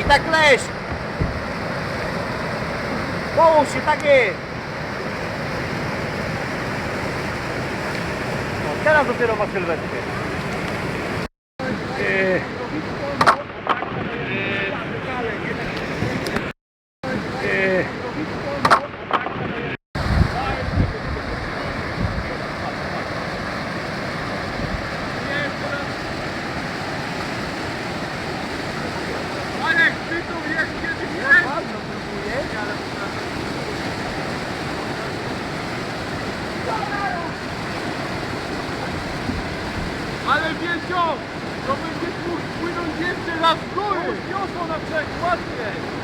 I tak leż. Połóż się, tak jest. No, teraz dopiero ma sylwetkę. Ale wiecią! To będzie płynąć jeszcze raz w górę! Już na brzeg, ładnie!